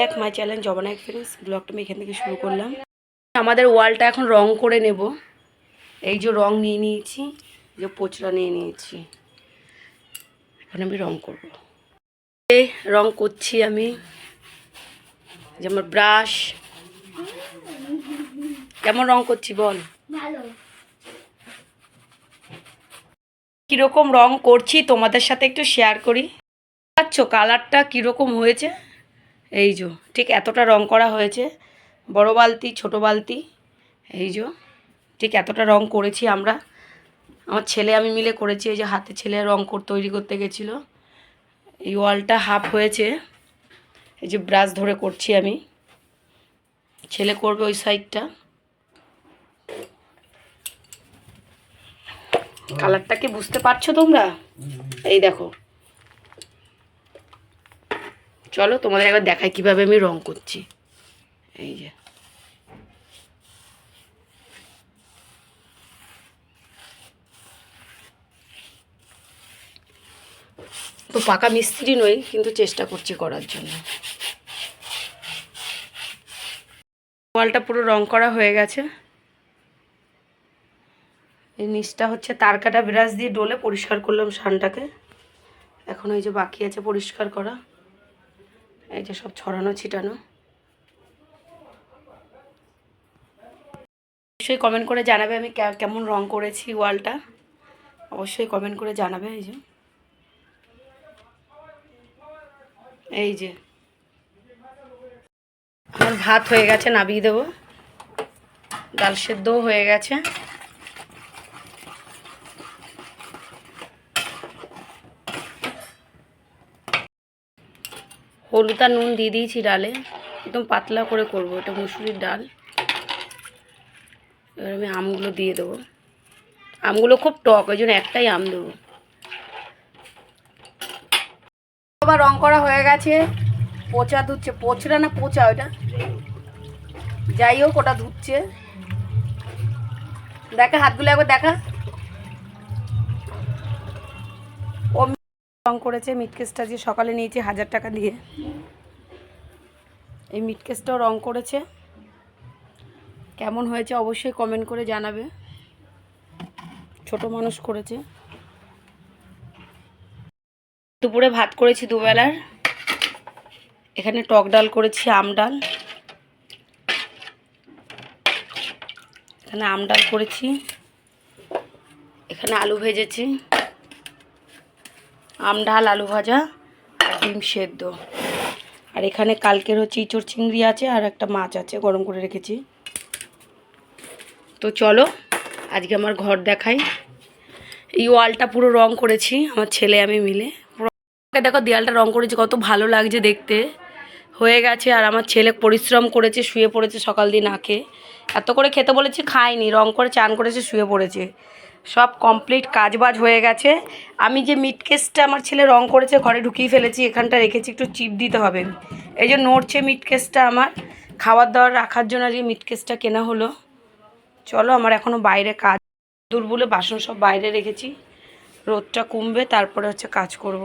এক my challenge জবানা experience ব্লগটা আমি এখান থেকে শুরু করলাম। আমাদের ওয়ালটা এখন রং করে নেব। এই যে রং নিয়ে নিয়েছি যে পোচরা নিয়ে নিয়েছি। এখন আমি রং করব। এই রং করছি আমি। যে আমার ব্রাশ কেমন রং করছি বল? ভালো। কীরকম রং করছি তোমাদের সাথে একটু শেয়ার করি। পাচ্ছ কালারটা কীরকম হয়েছে? এই যো ঠিক এতটা রং করা হয়েছে। বড় বালতি ছোট বালতি এই যো ঠিক এতটা রং করেছি আমরা। আমার ছেলে আমি মিলে করেছি এই যে হাতে ছেলে রং কর তৈরি করতে গেছিল। এই ওয়ালটা হাফ হয়েছে এই যে ব্রাশ ধরে করছি আমি। ছেলে করবে ওই সাইডটা। কালারটা কি বুঝতে পারছ তোমরা? এই দেখো চলো তোমাদের একবার দেখাই কীভাবে আমি রং করছি। এই যে। তো পাকা মিস্ত্রি নই, কিন্তু চেষ্টা করছি করার জন্য। ওয়ালটা পুরো রং করা হয়ে গেছে। এই নিচটা হচ্ছে তার কাটা ব্রাশ দিয়ে ডলে পরিষ্কার করলাম সানটাকে। এখন ওই যে বাকি আছে পরিষ্কার করা। এই যে সব ছড়ানো, ছিটানো। অবশ্যই কমেন্ট করে জানাবে আমি কেমন রং করেছি ওয়ালটা। অবশ্যই কমেন্ট করে জানাবে, এই যে। এই যে। আমার ভাত হয়ে গেছে, নাবিয়ে দেবো। ডাল সেদ্ধও হয়ে গেছে। হলুদ আর নুন দিয়ে দিয়েছি ডালে, একদম পাতলা করে করব, এটা মুসুরির ডাল। এবার আমি আমগুলো দিয়ে দেবো। আমগুলো খুব টক, ওই জন্য একটাই আম দেবো। আবার রং করা হয়ে গেছে। পচা ধুচ্ছে পচরা না পচা ওটা যাই হোক, ওটা ধুচ্ছে। দেখা, হাতগুলো একবার দেখা। রং করেছে মিট কেসটা যে সকালে নিয়েছি হাজার টাকা দিয়ে। এই মিট কেসটাও রং করেছে। কেমন হয়েছে অবশ্যই কমেন্ট করে জানাবে। ছোট মানুষ করেছে। দুপুরে ভাত করেছি দুবেলার। এখানে টক ডাল করেছি, আম ডাল। এখানে আম ডাল করেছি। এখানে আলু ভেজেছি। আম ডাল, আলু ভাজা আর ডিম সেদ্ধ। আর এখানে কালকের হচ্ছে ইঁচড় চিংড়ি আছে আর একটা মাছ আছে, গরম করে রেখেছি। তো চলো, আজকে আমার ঘর দেখাই। এই ওয়ালটা পুরো রং করেছি, আমার ছেলে, আমি মিলে। দেখো, দেয়ালটা রং করেছি, কত ভালো লাগছে দেখতে। হয়ে গেছে, আর আমার ছেলে পরিশ্রম করেছে, শুয়ে পড়েছে সকাল দিয়ে না খেয়ে। এত করে খেতে বলেছি খায়নি রং করে চান করেছে, শুয়ে পড়েছে। সব কমপ্লিট কাজবাজ হয়ে গেছে। আমি যে মিট কেসটা আমার ছেলে রং করেছে, ঘরে ঢুকিয়ে ফেলেছি, এখানটা রেখেছি, একটু চিপ দিতে হবে। এই যে নড়ছে মিট কেসটা আমার, খাবার দাবার রাখার জন্য আজকে মিট কেসটা কেনা হলো। চলো, আমার এখনও বাইরে কাজ দূর বলে বাসন সব বাইরে রেখেছি। রোদটা কমবে, তারপরে হচ্ছে কাজ করব।